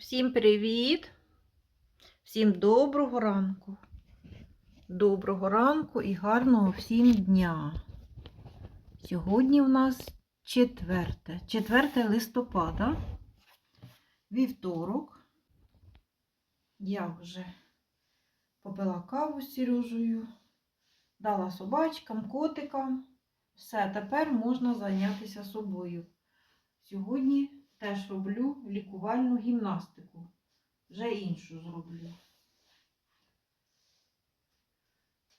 Всім привіт! Всім доброго ранку. Доброго ранку і гарного всім дня. Сьогодні у нас 4, 4 листопада, вівторок. Я вже попила каву з Сережею, дала собачкам, котикам. Все, тепер можна зайнятися собою. Сьогодні теж роблю лікувальну гімнастику. Вже іншу зроблю.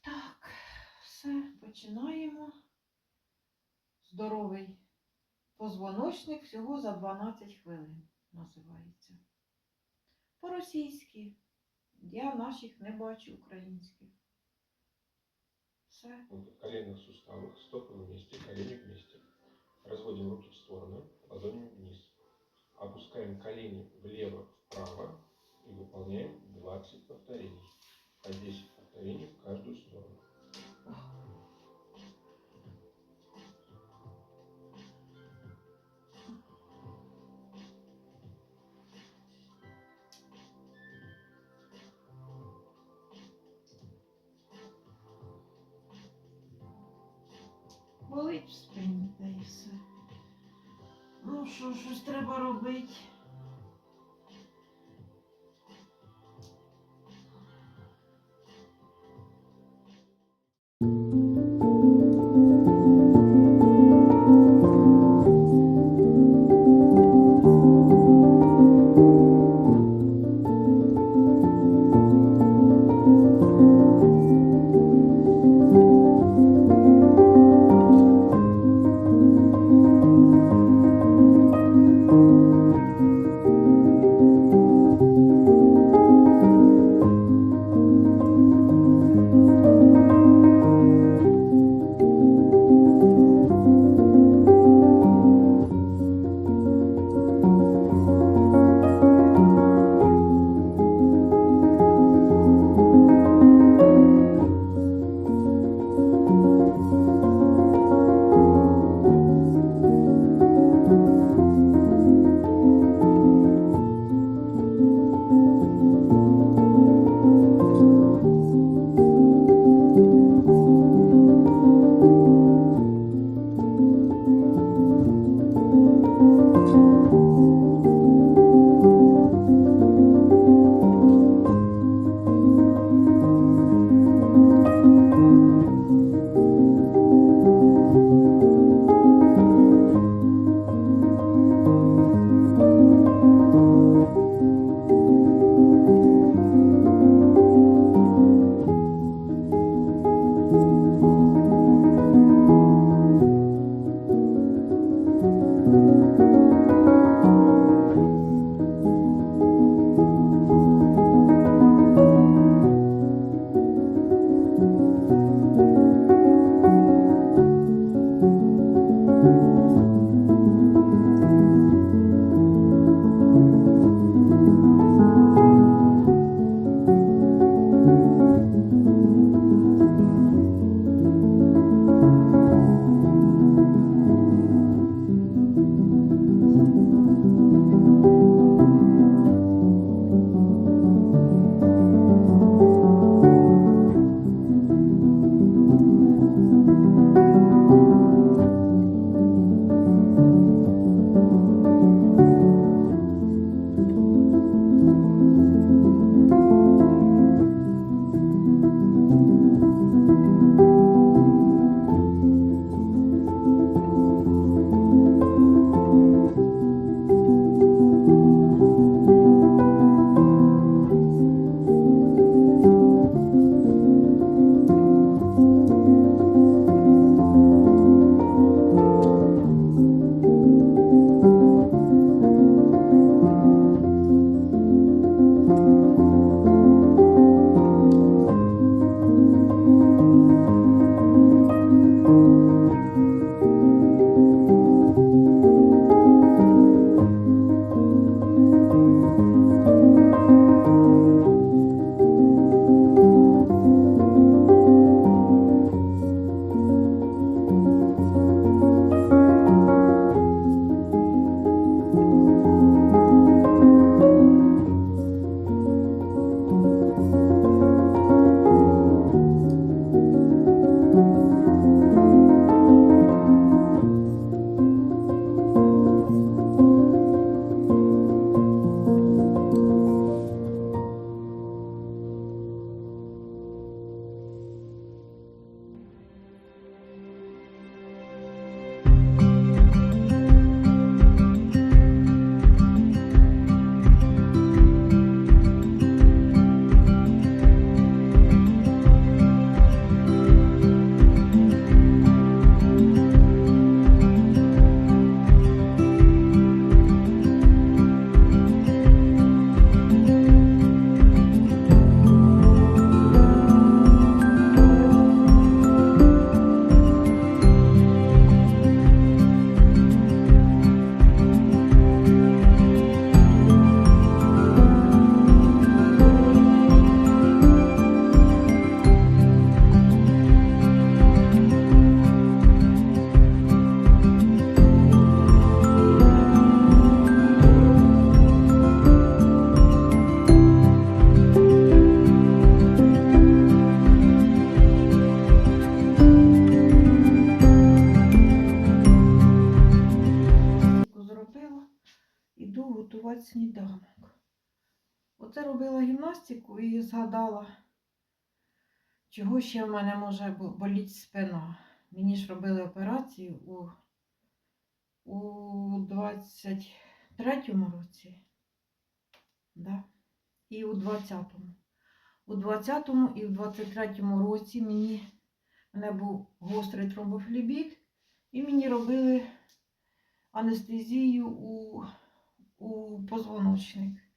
Так, все, починаємо. Здоровий позвоночник всього за 12 хвилин називається. По-російськи. Я наших не бачу українських. Все. Вот в коленных суставах, стопы вместе, колени вместе. Разводим руки в стороны, ладонями вниз. Опускаем колени влево-вправо и выполняем 20 повторений. По 10 повторений в каждую сторону. що щось треба робити. згадала, чого ще в мене може бо- боліть спина. Мені ж робили операцію у, у 23-му році. Да? І у 20-му. У 20-му і в 23-му році мені в мене був гострий тромбофлебіт, і мені робили анестезію у, у позвоночник.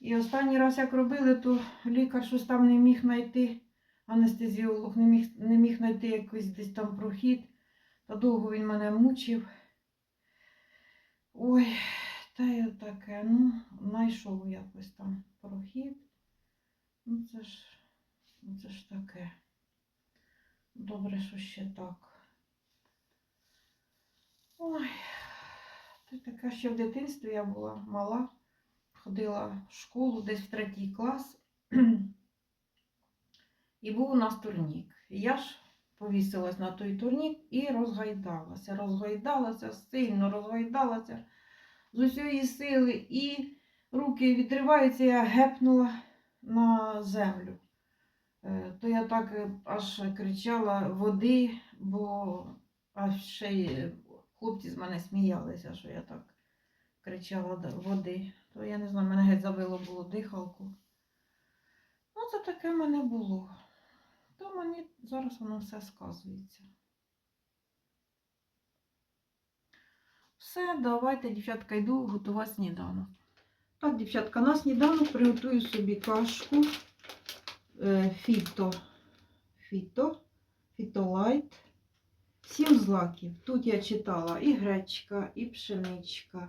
І останній раз, як робили, то лікар щось там не міг знайти, анестезіолог не міг, не міг знайти якийсь десь там прохід. Та довго він мене мучив. Ой, та й таке, ну, знайшов якось там прохід. Ну це ж, ну це ж таке. Добре, що ще так. Ой, це таке ще в дитинстві я була мала, ходила в школу десь в третій клас. І був у нас турнік. Я ж повісилась на той турнік і розгайдалася. Розгайдалася, сильно розгайдалася з усієї сили, і руки відриваються, я гепнула на землю. Е, То я так е, аж кричала води, бо аж ще е, хлопці з мене сміялися, що я так кричала «Да, води. То я не знаю, мене геть забило було дихалку. Ну, це таке в мене було. То мені зараз воно все сказується. Все, давайте, дівчатка, йду готувати сніданок. Так, дівчатка, на сніданок приготую собі кашку е, фіто. Фіто, фітолайт. Сім злаків. Тут я читала і гречка, і пшеничка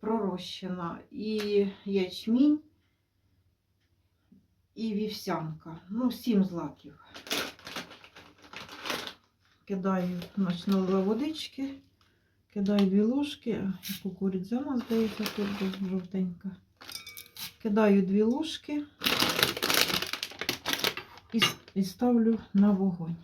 пророщена, і ячмінь, і вівсянка. Ну, сім злаків. Кидаю, значить, водички, кидаю дві ложки, кукурудзяна, здається, тут жовтенька. Кидаю дві ложки і ставлю на вогонь.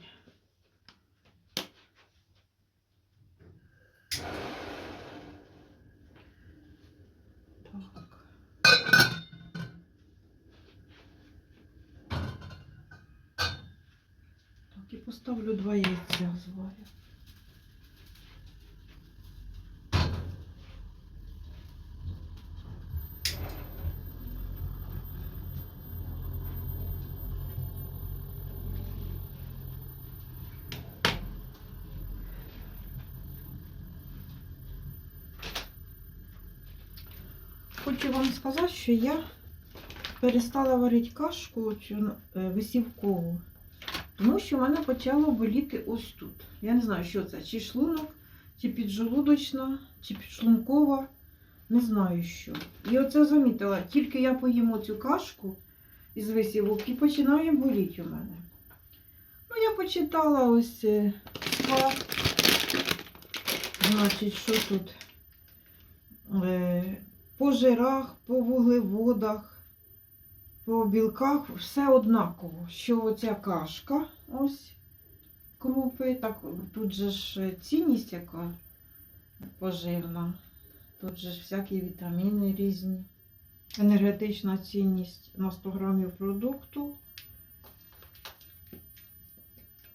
Так. Так, і поставлю два яйця зварю. Хочу вам сказати, що я перестала варити кашку цю е, висівкову, тому що в мене почало боліти ось тут. Я не знаю, що це, чи шлунок, чи піджелудочна, чи підшлункова, не знаю що. І оце замітила, тільки я поїм цю кашку із висівок і починає боліти у мене. Ну, я почитала ось е. Значить, що тут? Е, по жирах, по вуглеводах, по білках все однаково. Що оця кашка, ось крупи, так тут же ж цінність яка поживна. Тут же ж всякі вітаміни різні. Енергетична цінність на 100 грамів продукту.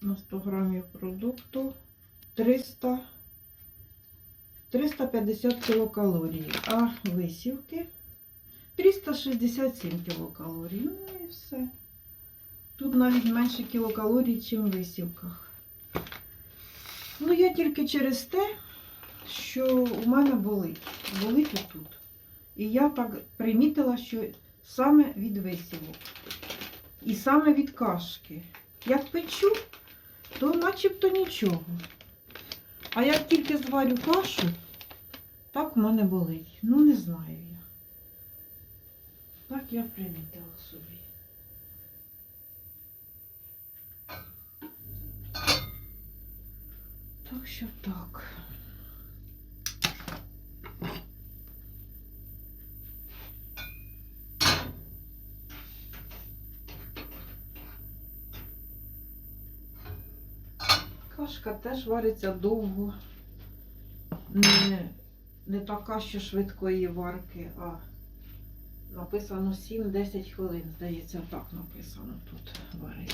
На 100 грамів продукту 300 350 кілокалорій, а висівки 367 кілокалорій. Ну і все. Тут навіть менше кілокалорій, ніж в висівках. Ну, я тільки через те, що у мене болить. Болить отут. І я так примітила, що саме від висівок. І саме від кашки. Як печу, то начебто нічого. А як тільки зварю кашу, так у мене болить. Ну, не знаю. Так я примітила собі. Так що так. Кашка теж вариться довго. Не не така, що швидкої варки, а написано 7-10 хвилин, здається, так написано тут варити.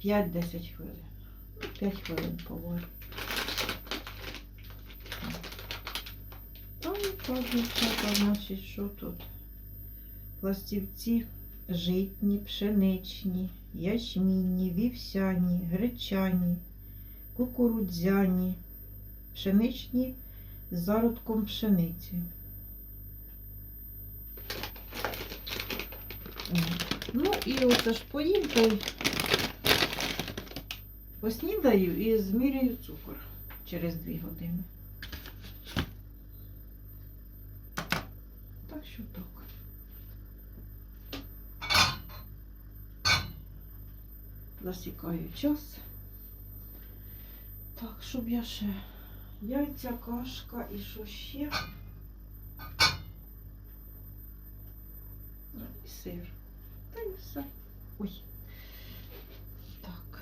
П'ять-десять хвилин. 5 хвилин поварю. Там дівчата, значить, що тут? Пластівці житні, пшеничні, ячмінні, вівсяні, гречані, кукурудзяні, пшеничні зародком пшениці. Ну і оце ж поїм, та поснідаю і зміряю цукор через 2 години. Так що так. Засікаю час. Так, щоб я ще яйця, кашка і що ще? Ну, І сир. Та й все. Ой. Так.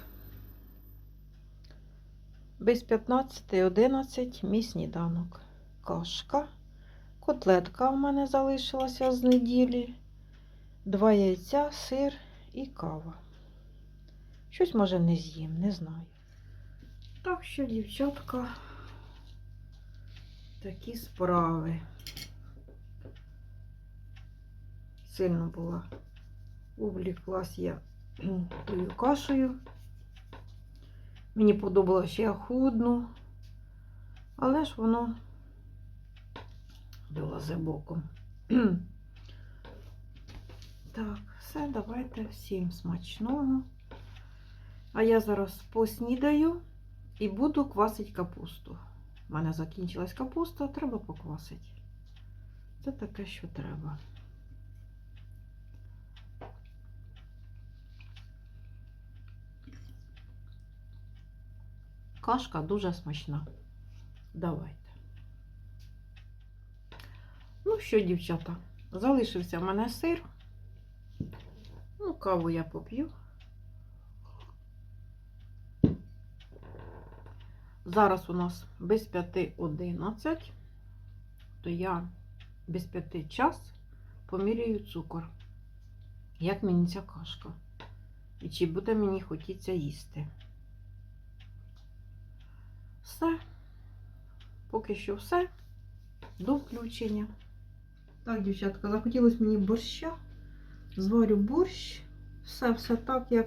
Без 15.11 мій сніданок. Кашка. Котлетка в мене залишилася з неділі. Два яйця, сир і кава. Щось може не з'їм, не знаю. Так що, дівчатка, такі справи. Сильно була. Увліклась я тою кашею. Мені подобалося, що я худну, але ж воно вилазе боком. Так, все, давайте всім смачного. А я зараз поснідаю і буду квасити капусту. У мене закінчилась капуста, треба поквасити. Це таке, що треба. Кашка дуже смачна. Давайте. Ну що, дівчата, залишився в мене сир. Ну, каву я поп'ю. Зараз у нас без 5.11, то я без 5 час поміряю цукор. Як мені ця кашка? І чи буде мені хотіться їсти? Все. Поки що все. До включення. Так, дівчатка, захотілося мені борща. Зварю борщ. Все, все так, як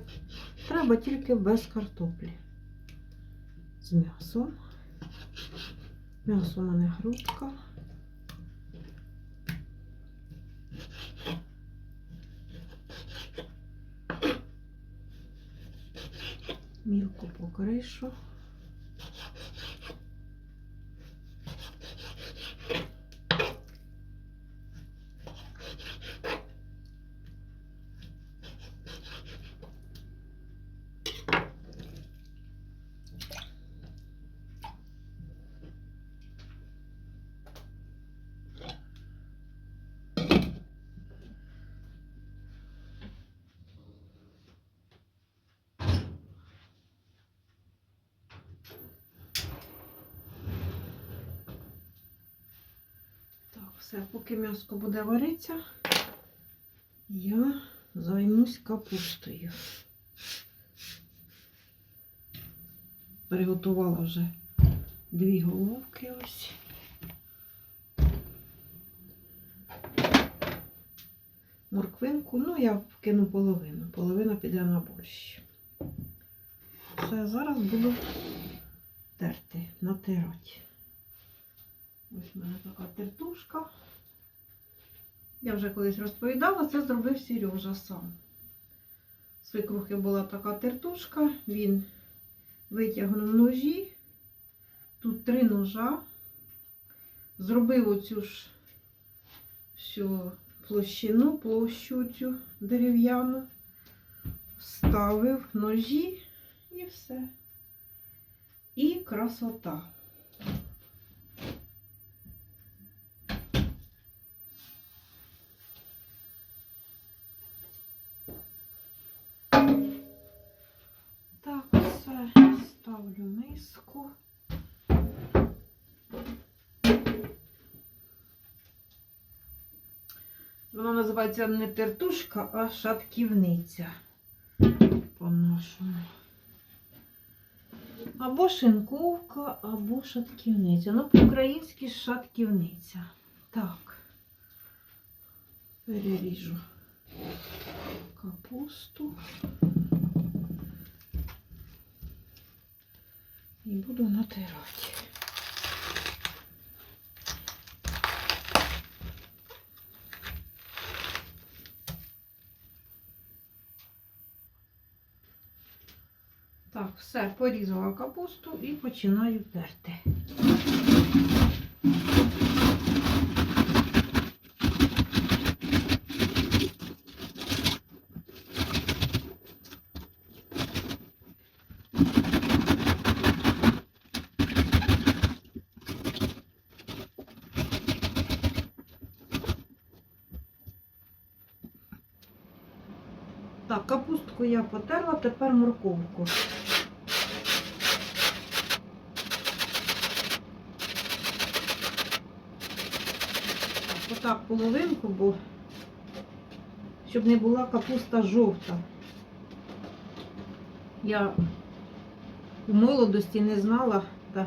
треба, тільки без картоплі. З м'ясом. М'ясо у мене грудка. Мілко покришу. Так, все, поки м'яско буде варитися, я займусь капустою. Приготувала вже дві головки ось. Морквинку, ну я вкину половину. Половина піде на борщ. Все, зараз буду терти, натирати. Ось в мене така тертушка. Я вже колись розповідала, це зробив Сережа сам. Свекрухи була така тертушка, він витягнув ножі, тут три ножа, зробив оцю ж всю площину, площу цю дерев'яну, вставив ножі і все. І красота. Миску. Вона називається не тертушка, а шатківниця. По-нашому. Або шинковка, або шатківниця. Ну, по-українськи шатківниця. Так. Переріжу капусту. І буду натирати. Так, все, порізала капусту і починаю терти. Так, капустку я потерла, тепер морковку. Отак половинку, бо щоб не була капуста жовта. Я у молодості не знала, та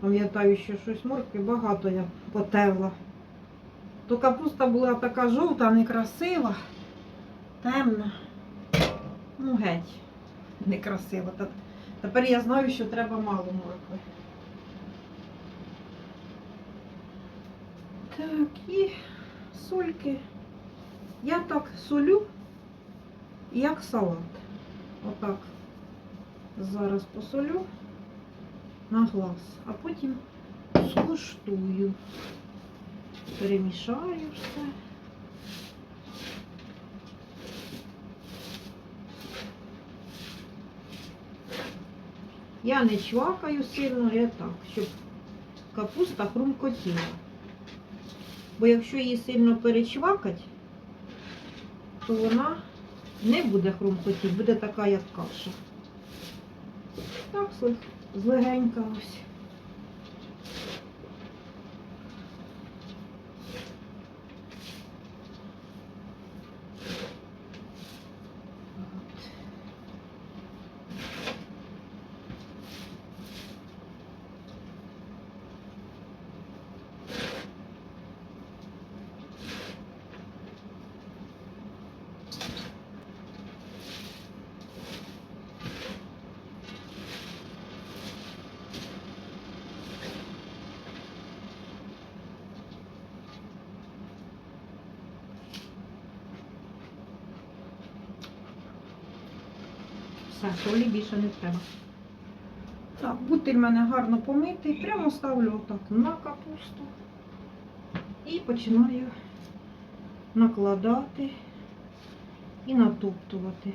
пам'ятаю, що щось моркви багато я потерла. То капуста була така жовта, некрасива, темна. Ну, геть, некрасива. Та- Тепер я знаю, що треба мало моркви. Так, і сольки. Я так солю, як салат. Отак. Зараз посолю на глаз, а потім скуштую. Перемішаю все. Я не чвакаю сильно, я так, щоб капуста хрумкотіла. Бо якщо її сильно перечвакати, то вона не буде хрумкотіти, буде така, як каша. Так, зле- злегенька ось. Все, солі більше не треба. Так, бутиль в мене гарно помитий. Прямо ставлю отак на капусту і починаю накладати і натоптувати.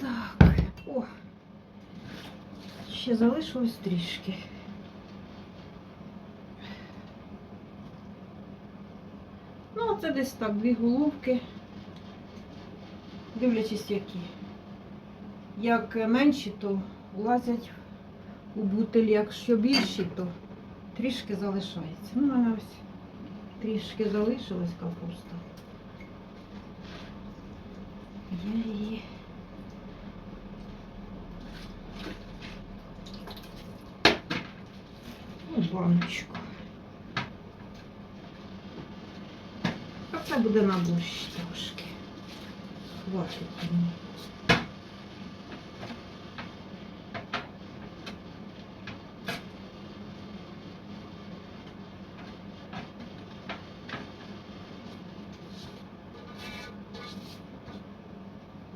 Так, о, ще залишилось трішки. Ну, це десь так, дві головки. Дивлячись, які. Як менші, то влазять у бутиль, якщо більші, то трішки залишається. Ну, мене ось трішки залишилась капуста. Я її баночку. А це буде на борщ трошки. Хватить мені.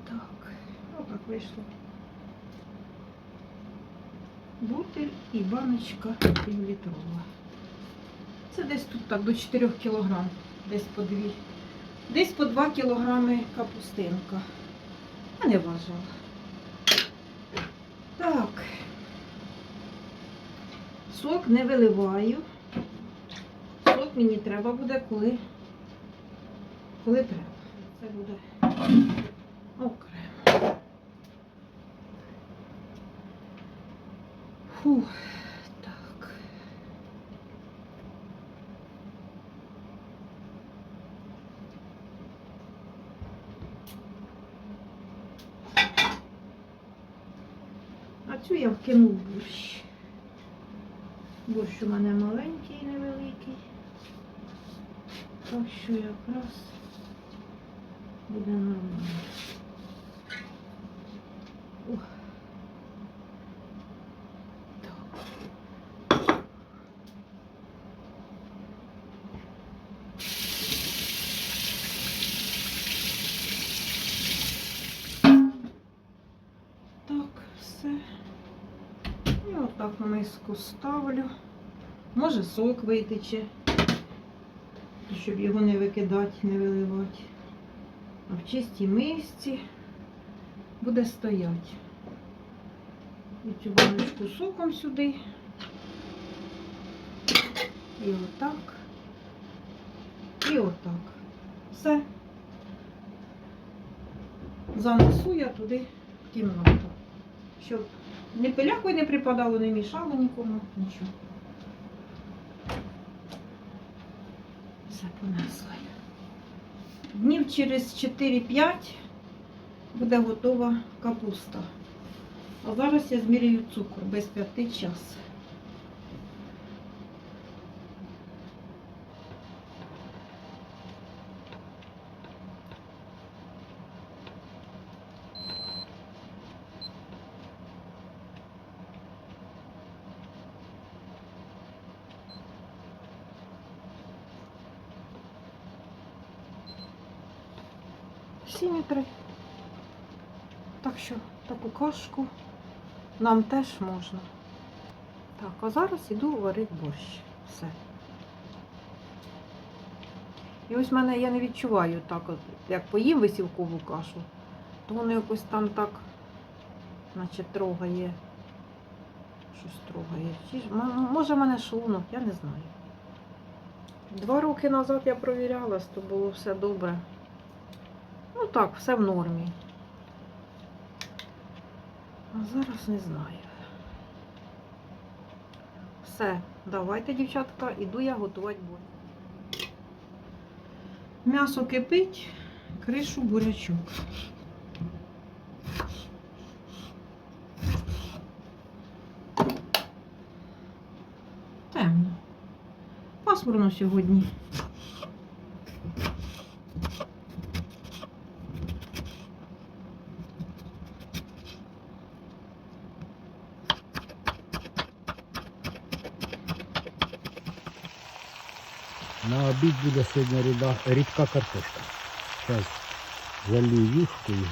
Так, отак вийшло. Бутиль і баночка півлітрова. Це десь тут так до 4 кг, десь по 2. Десь по 2 кг капустинка. Я не важила. Так. Сок не виливаю. Сок мені треба буде, коли, коли треба. Це буде окремо. Фух, так. А цю я вкину борщ. Борщ у мене маленький, невеликий. Так що якраз буде нормально. Ух. Так. Так, все. І отак в миску ставлю. Може сок витече, щоб його не викидати, не виливати. А в чистій мисці буде стояти. І цю баночку соком сюди. І отак. І отак. Все. Занесу я туди кімнату. Щоб ні пилякою не припадало, не мішало нікому, нічого. Все понесло. Днів через 4-5 буде готова капуста. А зараз я зміряю цукор без п'яти час. Всі три. Так що таку кашку нам теж можна. Так, а зараз іду варити борщ. Все. І ось в мене я не відчуваю так, як поїм висівкову кашу, то воно якось там так, наче трогає. Щось трогає. Чи ж, може в мене шлунок, я не знаю. Два роки назад я провірялась, то було все добре. Ну так, все в нормі. А зараз не знаю. Все, давайте, дівчатка, іду я готувати борщ. М'ясо кипить, кришу бурячок. Темно. Пасмурно сьогодні. На обід буде сьогодні ріда, рідка картошка. Зараз залью юшкою.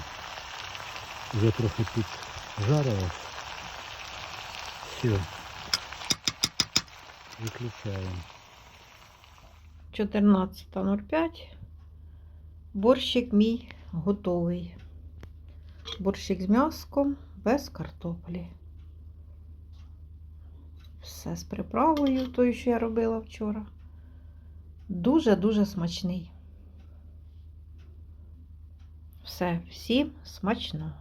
Вже трохи піджарилась. Все. Виключаємо. 14.05. Борщик мій готовий. Борщик з м'яском без картоплі. Все з приправою, тою, що я робила вчора. Дуже-дуже смачний. Все, всім смачного.